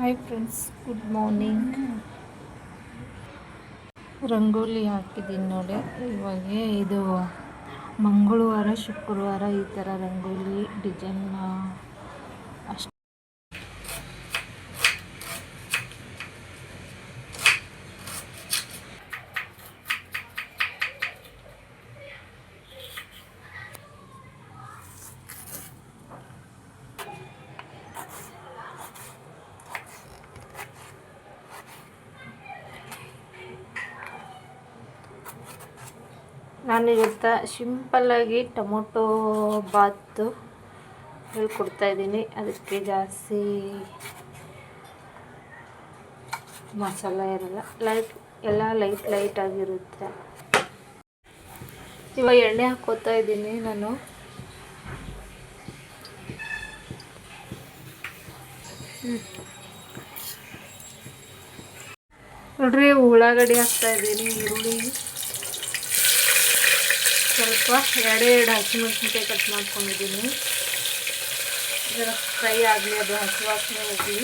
Hi friends good morning rangoli ಹಾಕಿದ್ದೀನಿ ನೋಡಿ. ಇವಾಗ ಇದು ಮಂಗಳವಾರ, ಶುಕ್ರವಾರ ಈ ಥರ ರಂಗೋಲಿ ಡಿಸೈನ್ ಅಷ್ಟು ನಾನಿವತ್ತು ಸಿಂಪಲ್ಲಾಗಿ ಟೊಮೊಟೊ ಬಾತು ಹೇಳ್ಕೊಡ್ತಾ ಇದ್ದೀನಿ. ಅದಕ್ಕೆ ಜಾಸ್ತಿ ಮಸಾಲ ಇರಲ್ಲ. ಲೈಟ್ ಎಲ್ಲ ಲೈಟ್ ಲೈಟ್ ಆಗಿರುತ್ತೆ. ಇವಾಗ ಎಣ್ಣೆ ಹಾಕೋತಾ ಇದ್ದೀನಿ ನಾನು. ನೋಡ್ರಿ, ಉಳ್ಳಾಗಡ್ಡಿ ಹಾಕ್ತಾ ಇದ್ದೀನಿ, ಈರುಳ್ಳಿ. ಸ್ವಲ್ಪ ಎರಡೆರಡು ಎರಡು ಹಸಿಮೆಣಸಿನ್ಕಾಯಿ ಕಟ್ ಮಾಡ್ಕೊಂಡಿದ್ದೀನಿ. ಇದರ ಫ್ರೈ ಆಗಲಿ, ಅದು ಹಸಿ ವಾಸನೆ ಹೋಗಿ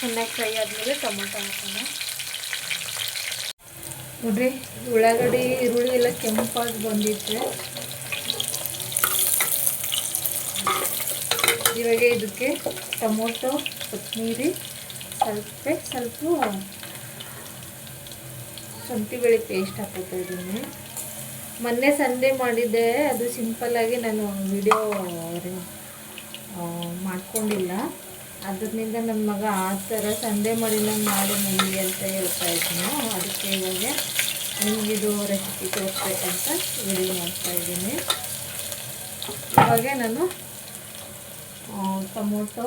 ಚೆನ್ನಾಗಿ ಫ್ರೈ ಆದಮೇಲೆ ಟೊಮೊಟೊ ಹಾಕೋಣ. ನೋಡ್ರಿ, ಉಳ್ಳಾಗಡ್ಡಿ, ಈರುಳ್ಳಿ ಎಲ್ಲ ಕೆಂಪಾಗಿ ಬಂದಿತ್ತು. ಇವಾಗ ಇದಕ್ಕೆ ಟೊಮೊಟೊ ಕೊತ್ತಂಬರಿ ಸ್ವಲ್ಪ ಸ್ವಲ್ಪ ಶುಂಠಿ ಬೆಳೆ ಪೇಸ್ಟ್ ಹಾಕೋತಾ ಇದ್ದೀನಿ. ಮೊನ್ನೆ ಸಂಡೇ ಮಾಡಿದ್ದೆ, ಅದು ಸಿಂಪಲ್ಲಾಗಿ ನಾನು ವಿಡಿಯೋ ಮಾಡ್ಕೊಂಡಿಲ್ಲ. ಅದರಿಂದ ನನ್ನ ಮಗ ಆ ಥರ ಸಂಡೇ ಮಾಡಿಲ್ಲ, ಮಾಡಿ ನನಗೆ ಅಂತ ಹೇಳ್ತಾ ಇದ್ದೀನಿ ಅದಕ್ಕೆ ಇವಾಗ ನಿಮಗಿದು ರೆಸಿಪಿ ತೋರಿಸ್ಬೇಕಂತ ವಿಡಿಯೋ ಮಾಡ್ತಾ ಇದ್ದೀನಿ. ಇವಾಗ ನಾನು ಟೊಮೊಟೊ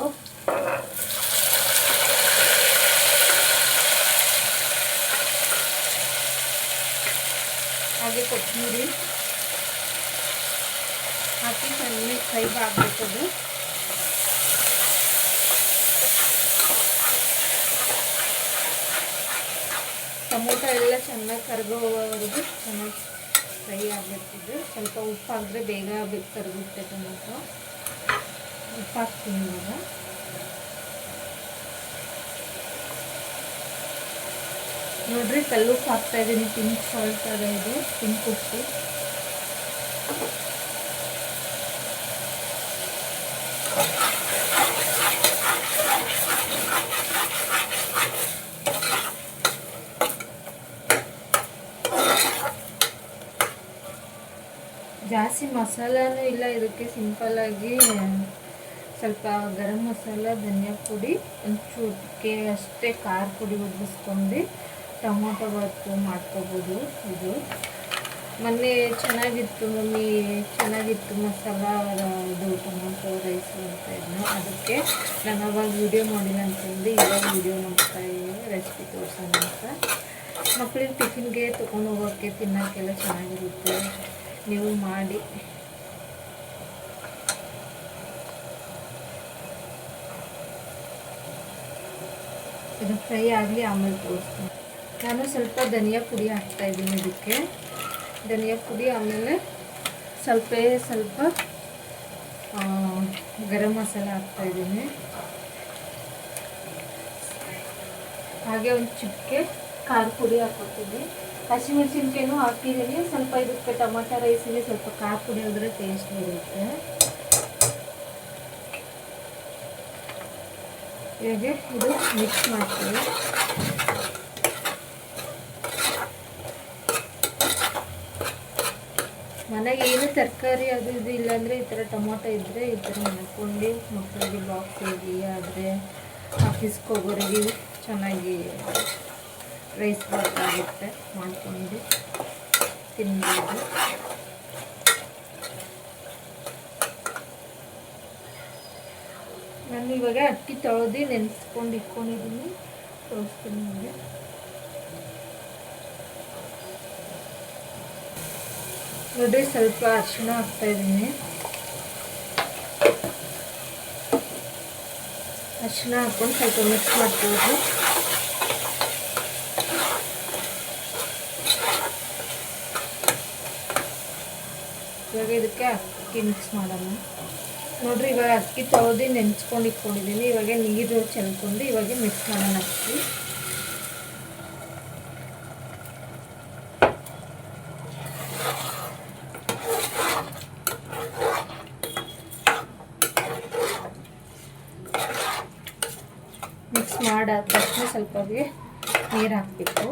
ಹಾಗೆ ಕೊತ್ತಂಬರಿ. ಹಾಕಿ ಚೆನ್ನಾಗಿ ಫ್ರೈ ಆಗಬೇಕು ಅದು. ಟೊಮೊಟೊ ಎಲ್ಲ ಚೆನ್ನಾಗಿ ಕರ್ಗೋವರೆಗೂ ಚೆನ್ನಾಗಿ ಫ್ರೈ ಆಗಬೇಕಿದ್ದು ಸ್ವಲ್ಪ ಉಪ್ಪು ಹಾಕಿದ್ರೆ ಬೇಗ ಕರಗುತ್ತೆ ಟೊಮೊಟೊ. ಉಪ್ಪು ಹಾಕ್ತೀನಿ ನೋಡ್ರಿ, ಕಲ್ಲುಪ್ಪು ಹಾಕ್ತಾ ಇದೀನಿ. ಪಿಂಕ್ ಸಾಲ್ಟ್ ಅದ ಇದು, ಪಿಂಕ್ ಉಪ್ಪು. ಜಾಸ್ತಿ ಮಸಾಲಾನು ಇಲ್ಲ, ಇದಕ್ಕೆ ಸಿಂಪಲ್ಲಾಗಿ ಸ್ವಲ್ಪ ಗರಂ ಮಸಾಲ, ಧನಿಯಾ ಪುಡಿ ಚೂಟಿಗೆ ಅಷ್ಟೇ ಖಾರ ಪುಡಿ ಉದ್ದಿಸ್ಕೊಂಡು ಟೊಮೊಟೊ ಬಾತು ಮಾಡ್ಕೋಬೋದು ಇದು. ಮೊನ್ನೆ ಚೆನ್ನಾಗಿತ್ತು ಮಮ್ಮಿ, ಚೆನ್ನಾಗಿತ್ತು ಮಸಾಲ ಇದು ಟೊಮೊಟೊ ರೈಸು ಅಂತ ಇದ್ನ. ಅದಕ್ಕೆ ನಾನು ಅವಾಗ ವೀಡಿಯೋ ಮಾಡಿಲ್ಲ ಅಂತಂದು ಇವಾಗ ವೀಡಿಯೋ ಮಾಡ್ತಾ ಇದ್ದೀನಿ ರೆಸಿಪಿ ತೋರಿಸೋಣ ಅಂತ. ಮಕ್ಕಳಿಗೆ ಟಿಫಿನ್ಗೆ ತೊಗೊಂಡು ಹೋಗೋಕ್ಕೆ ತಿನ್ನೋಕ್ಕೆಲ್ಲ ಚೆನ್ನಾಗಿರುತ್ತೆ. ನೀವು ಮಾಡಿ. ಇದು ಫ್ರೈ ಆಗಲಿ ಆಮೇಲೆ ತೋರಿಸ್ತೀನಿ. ನಾನು ಸ್ವಲ್ಪ ಧನಿಯಾ ಪುಡಿ ಹಾಕ್ತಾ ಇದ್ದೀನಿ ಇದಕ್ಕೆ. ಧನಿಯಾ ಪುಡಿ ಆಮೇಲೆ ಸ್ವಲ್ಪ ಸ್ವಲ್ಪ ಗರಂ ಮಸಾಲ ಹಾಕ್ತಾ ಇದ್ದೀನಿ. ಹಾಗೆ ಒಂದು ಚಿಕ್ಕೆ ಖಾರ ಪುಡಿ ಹಾಕೋತೀನಿ ಹಸಿಮೆಣಸಿನ್ಕಾಯಿನೂ ಹಾಕಿದ್ದೀನಿ ಸ್ವಲ್ಪ ಇದಕ್ಕೆ ಟೊಮೊಟೊ ರೈಸಿಗೆ ಸ್ವಲ್ಪ ಖಾರ ಪುಡಿ ಹೋದ್ರೆ ಟೇಸ್ಟ್ ಬರುತ್ತೆ. ಹೇಗೆ ಇದು ಮಿಕ್ಸ್ ಮಾಡ್ತೀವಿ ಮನೆಗೆ ಏನು ತರಕಾರಿ ಅದು ಇದು ಇಲ್ಲಾಂದರೆ ಈ ಥರ ಟೊಮೊಟೊ ಇದ್ದರೆ ಈ ಥರ ಮಾಡ್ಕೊಂಡು ಮಕ್ಕಳಿಗೆ ಬಾಕ್ಸಿಗೆ ಆದರೆ ಆಫೀಸ್ಗೆ ಹೋಗೋರಿಗೆ ಚೆನ್ನಾಗಿ ರೈಸ್ ಬಾತ್ ಮಾಡಿಕೊಂಡು ತಿನ್ಬೋದು. ನಾನು ಇವಾಗ ಅಕ್ಕಿ ತೊಳೆದು ನೆನೆಸ್ಕೊಂಡು ಇಟ್ಕೊಂಡಿದ್ದೀನಿ. ತೋರಿಸ್ತೀನಿ ನಿಮಗೆ. ನೋಡ್ರಿ ಸ್ವಲ್ಪ ಅರಿಶಿಣ ಹಾಕ್ತಾ ಇದ್ದೀನಿ. ಅರಿಶಿಣ ಹಾಕ್ಕೊಂಡು ಸ್ವಲ್ಪ ಮಿಕ್ಸ್ ಮಾಡ್ತೀವಿ ಇವಾಗ ಇದಕ್ಕೆ ಅಕ್ಕಿ ಮಿಕ್ಸ್ ಮಾಡೋಣ. ನೋಡ್ರಿ, ಇವಾಗ ಅಕ್ಕಿ ತೊಳೆದು ನೆಂಚ್ಕೊಂಡು ಇಟ್ಕೊಂಡಿದ್ದೀನಿ ಇವಾಗ ನೀರು ಚೆಲ್ಕೊಂಡು ಇವಾಗ ಮಿಕ್ಸ್ ಮಾಡೋಣ ಅಕ್ಕಿ ಮಿಕ್ಸ್ ಮಾಡಾದ ತಕ್ಷಣ ಸ್ವಲ್ಪ ನೀರು ಹಾಕಬೇಕು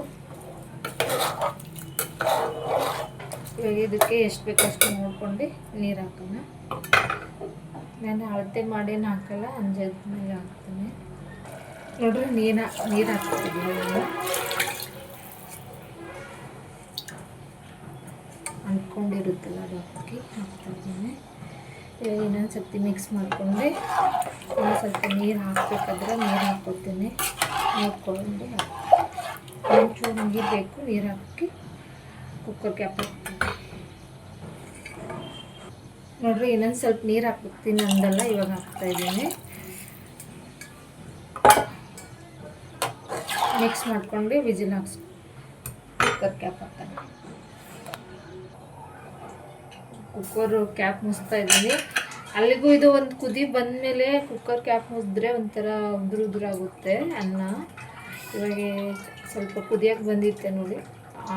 ಇವಾಗ ಇದಕ್ಕೆ ಎಷ್ಟು ಬೇಕು ಅಷ್ಟು ನೋಡ್ಕೊಂಡು ನೀರು ಹಾಕೋಣ. ನಾನು ಅಳತೆ ಮಾಡೇನು ಹಾಕಲ್ಲ, ಅಂಜದ ಮೇಲೆ ಹಾಕ್ತೀನಿ. ನೋಡ್ರಿ, ನೀರು ನೀರು ಹಾಕ್ತಿದ್ದೀನಿ ನಾನು ಅಂದ್ಕೊಂಡಿರುತ್ತಲ್ಲ ಅದು ಹಾಕಿ ಇವಾಗ ಇನ್ನೊಂದು ಸರ್ತಿ ಮಿಕ್ಸ್ ಮಾಡ್ಕೊಂಡು. ಇನ್ನೊಂದು ಸ್ವಲ್ಪ ನೀರು ಹಾಕಬೇಕಾದ್ರೆ ನೀರು ಹಾಕ್ಕೊತೀನಿ ನೋಡ್ಕೊಂಡು ಒಂಚೂರು ನೀರು ಬೇಕು, ನೀರು ಹಾಕಿ ಕುಕ್ಕರ್ ಕ್ಯಾಪ್ ಹಾಕ್ತೀನಿ ನೋಡ್ರಿ, ಇನ್ನೊಂದು ಸ್ವಲ್ಪ ನೀರು ಹಾಕ್ಬಿಡ್ತೀನಿ ಅಂದಲ್ಲ, ಇವಾಗ ಹಾಕ್ತಾಯಿದ್ದೀನಿ ಮಿಕ್ಸ್ ಮಾಡ್ಕೊಂಡು ವಿಜಿಲ್ ಹಾಕ್ಸ್ ಕುಕ್ಕರ್ ಕ್ಯಾಪ್ ಹಾಕ್ತಾನೆ ಕುಕ್ಕರು ಕ್ಯಾಪ್ ಮುಸ್ತಾ ಇದ್ದೀನಿ. ಅಲ್ಲಿಗೂ ಇದು ಒಂದು ಕುದಿ ಬಂದಮೇಲೆ ಕುಕ್ಕರ್ ಕ್ಯಾಪ್ ಮುಸಿದ್ರೆ ಒಂಥರ ಉದುರು ಉದುರಾಗುತ್ತೆ ಅನ್ನ. ಇವಾಗ ಸ್ವಲ್ಪ ಕುದಿಯೋಕೆ ಬಂದಿತ್ತೆ ನೋಡಿ.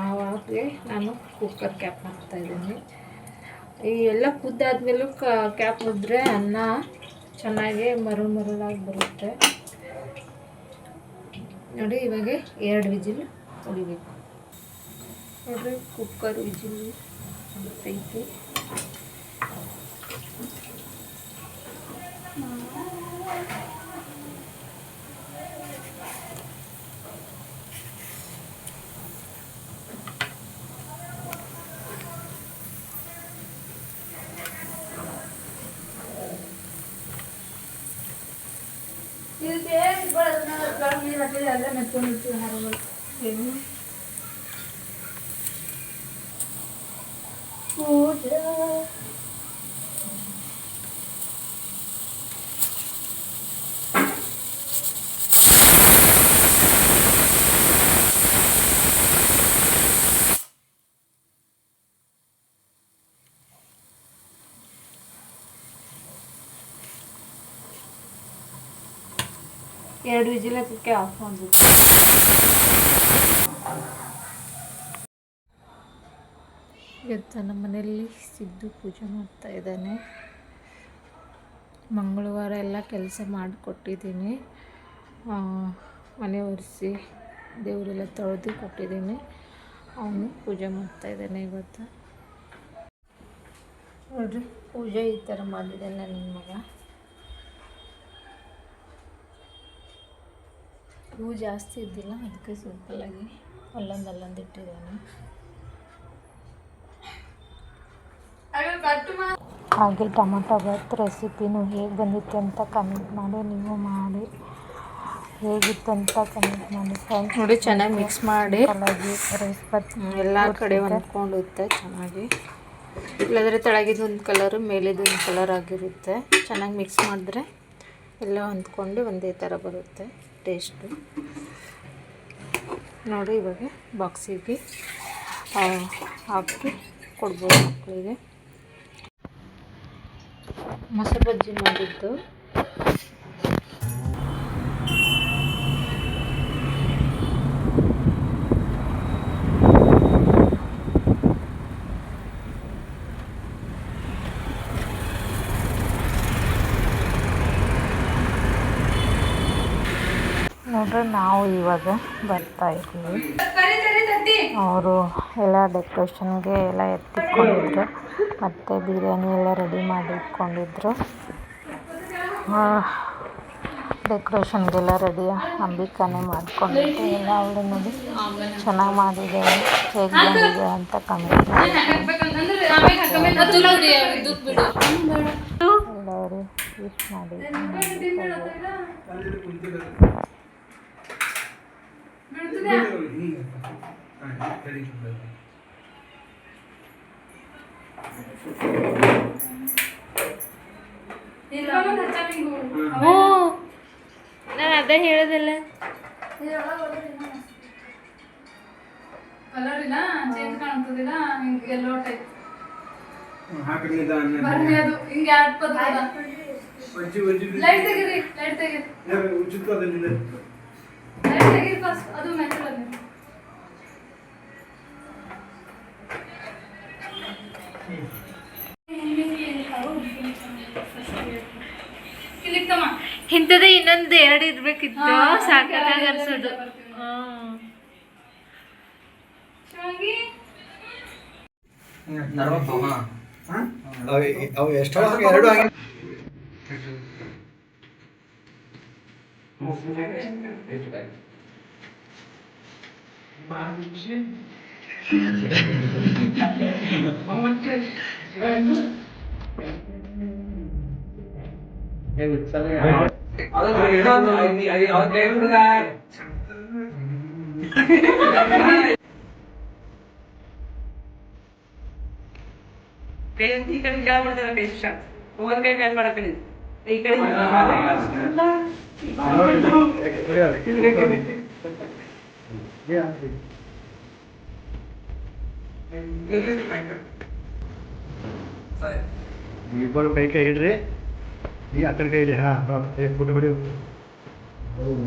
ಆವಾಗೆ ನಾನು ಕುಕ್ಕರ್ ಕ್ಯಾಪ್ ಹಾಕ್ತಾ ಇದ್ದೀನಿ. ಈ ಎಲ್ಲ ಕುದ್ದಾದ್ಮೇಲೂ ಕ ಕ್ಯಾಪ್ ಮುದ್ರೆ ಅನ್ನ ಚೆನ್ನಾಗಿ ಮರು ಮರಳಾಗಿ ಬರುತ್ತೆ. ನೋಡಿ, ಇವಾಗ ಎರಡು ವಿಜಿಲ್ ಹೊಡಿಬೇಕು. ನೋಡಿರಿ cooker whistle Porque, bueno, una vez que me la piedra, me pone el ಎರಡು ವಿಜಿಲ್ ಹಾಕಕ್ಕೆ ಆಫ್ ಇವತ್ತು ನಮ್ಮ ಮನೆಯಲ್ಲಿ ಸಿದ್ದು ಪೂಜೆ ಮಾಡ್ತಾ ಇದ್ದಾನೆ. ಮಂಗಳವಾರ ಎಲ್ಲ ಕೆಲಸ ಮಾಡಿಕೊಟ್ಟಿದ್ದೀನಿ. ಮನೆ ಒರೆಸಿ ದೇವರೆಲ್ಲ ತೊಳೆದು ಕೊಟ್ಟಿದ್ದೀನಿ. ಅವನು ಪೂಜೆ ಮಾಡ್ತಾ ಇದ್ದಾನೆ ಇವತ್ತು. ನೋಡ್ರಿ, ಪೂಜೆ ಈ ಥರ ಮಾಡಿದ್ದಾನೆ ನನ್ನ ಮಗ. ಹೂ ಜಾಸ್ತಿ ಇದ್ದಿಲ್ಲ ಅದಕ್ಕೆ ಸಿಂಪಲ್ಲಾಗಿ ಅಲ್ಲೊಂದು ಅಲ್ಲೊಂದು ಇಟ್ಟಿದ್ದೇನೆ. ಹಾಗೆ ಟೊಮೊಟೊ ಬಾತ್ ರೆಸಿಪಿನೂ ಹೇಗೆ ಬಂದಿತ್ತು ಅಂತ ಕಮೆಂಟ್ ಮಾಡಿ ನೀವು ಮಾಡಿ. ಹೇಗಿತ್ತು ಅಂತ ಕಮೆಂಟ್ ಮಾಡಿ ಫ್ರೆಂಡ್ಸ್ ನೋಡಿ ಚೆನ್ನಾಗಿ ಮಿಕ್ಸ್ ಮಾಡಿ. ರೈಸ್ ಬಾತ್ ಎಲ್ಲ ಕಡೆ ಹೊಂದ್ಕೊಂಡಿರುತ್ತೆ ಚೆನ್ನಾಗಿ. ಇಲ್ಲಾಂದರೆ ತೆಳಗಿದ್ದು ಒಂದು ಕಲರು ಮೇಲಿದ್ದು ಒಂದು ಕಲರ್ ಆಗಿರುತ್ತೆ. ಚೆನ್ನಾಗಿ ಮಿಕ್ಸ್ ಮಾಡಿದ್ರೆ ಎಲ್ಲ ಹೊಂದ್ಕೊಂಡು ಒಂದೇ ಥರ ಬರುತ್ತೆ. ಟೇಸ್ಟು. ನೋಡಿ ಇವಾಗ ಬಾಕ್ಸಿಗೆ ಹಾಕಿ ಕೊಡ್ಬೋದು ಮಕ್ಕಳಿಗೆ. ಮೊಸರು ಬಜ್ಜಿ ಮಾಡಿದ್ದು. ನೋಡ್ರಿ ನಾವು ಇವಾಗ ಬರ್ತಾ ಇದ್ದೀವಿ. ಅವರು ಎಲ್ಲ ಡೆಕೋರೇಷನ್ಗೆ ಎಲ್ಲ ಎತ್ತಿಟ್ಕೊಂಡಿದ್ರು. ಮತ್ತು ಬಿರಿಯಾನಿ ಎಲ್ಲ ರೆಡಿ ಮಾಡಿ ಇಟ್ಕೊಂಡಿದ್ರು. ಡೆಕೋರೇಷನ್ಗೆಲ್ಲ ರೆಡಿ ಅಂಬಿಕಾನೇ ಮಾಡ್ಕೊಂಡಿದ್ದೆ ಎಲ್ಲ ಅವಳು ನೋಡಿ ಚೆನ್ನಾಗಿ ಮಾಡಿದೆ. ಹೇಗೆ ಬಂದಿದೆ ಅಂತ ಕಮೆಂಟ್ ಮಾಡಿ. ಎಲ್ಲವರು ಇಷ್ಟ ಮಾಡಿ. ಹ್ಞೂ ನಾನು ಅದೇ ಹೇಳೋದಿಲ್ಲ. ಕಲರ್ ಇಲ್ಲ. ಚೇಂಜ್ ಕಾಣ್ತದಿಲ್ಲ ಹಿಂಗೆ ಎಲ್ಲೋ ಟೈಪ್ ಬರ್ರಿ ಅದು ಹಿಂಗೆ ಎರಡು ಪದ ಲೈಟ್ ತೆಗೀರಿ ಲೈಟ್ ತೆಗೀರಿ. ಲೈಟ್ ತೆಗೀರಿ ಇಂಥದ್ದೇ ಇನ್ನೊಂದು ಎರಡು ಇರ್ಬೇಕಿತ್ತು. ಹಾ, ಸಾಕಾಗಿ ಅನ್ಸೋದು. ಬರ್ತೀನಿ. ಹ್ಮ್. ಶಿವಂಗಿ ಅವು ಎಷ್ಟೋ ಹಾಗೆ ಎರಡು ಹಾಗೆ ಈ ಕಡೆ ಕೆಳಗೆ ಬಿಡ್ತಾರೆ ಟೇಸ್ಟ್ ಒಂದ್ ಕೈ ಕ್ಯಾಚ್ ಮಾಡಕ್ಕೆ ಈ ಕಡೆ ಇಬ್ಬರು ಕೈ ಕೈ ಹಿಡ್ರಿ ಈ ಆ ಕಡೆ ಕೈ ಹಿಡಿ ಹಾಂ ಹಾಂ ಬಿಡು ಬಿಡು ಹೌದು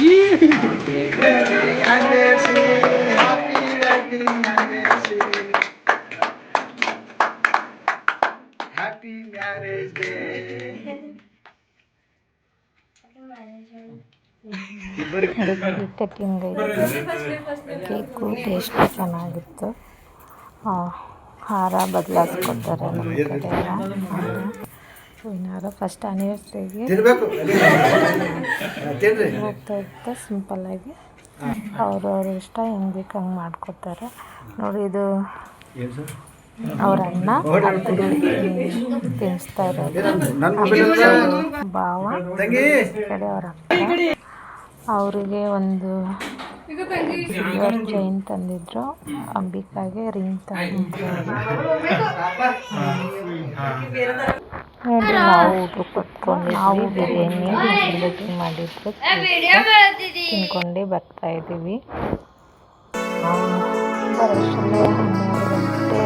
Ih, Anderson. Cutting cake taste ಚೆನ್ನಾಗಿತ್ತು. ಹಾರ ಬದಲಾಯಿಸ್ಕೊಡ್ತಾರೆ ನಮ್ಮ ಕಡೆ ಹೂವಿನ ಫಸ್ಟ್ ತಿನ್ರಿ. ಹೋಗ್ತಾ ಹೋಗ್ತಾ ಸಿಂಪಲ್ಲಾಗಿ ಅವ್ರವ್ರ ಇಷ್ಟ ಹೆಂಗೆ ಬೇಕು ಹಂಗೆ ಮಾಡ್ಕೊತಾರೆ ನೋಡಿ ಇದು ಅವ್ರ ಅಣ್ಣ. ತಿನ್ನಿಸ್ತಾ ಇರೋದು. ಭಾವ. ಕಡೆ ಅವ್ರ ಅಕ್ಕ ಅವರಿಗೆ ಒಂದು ಸಿಲ್ವರ್ ಚೈನ್ ತಂದಿದ್ರು. ಅಂಬಿಕಾಗೆ ರಿಂಗ್ ತಂದಿದ್ರು. ನೋಡಿ ನಾವು ಊಟ ಕೊಟ್ಕೊಂಡು ನಾವು ಬಿರಿಯಾನಿ ಬುಕಿಂಗ್ ಮಾಡಿದ್ರು ತಿನ್ಕೊಂಡು ಬರ್ತಾ ಇದ್ದೀವಿ ಬರೋಷ್ಟರಲ್ಲೇ ಹನ್ನೆರಡು ಗಂಟೆ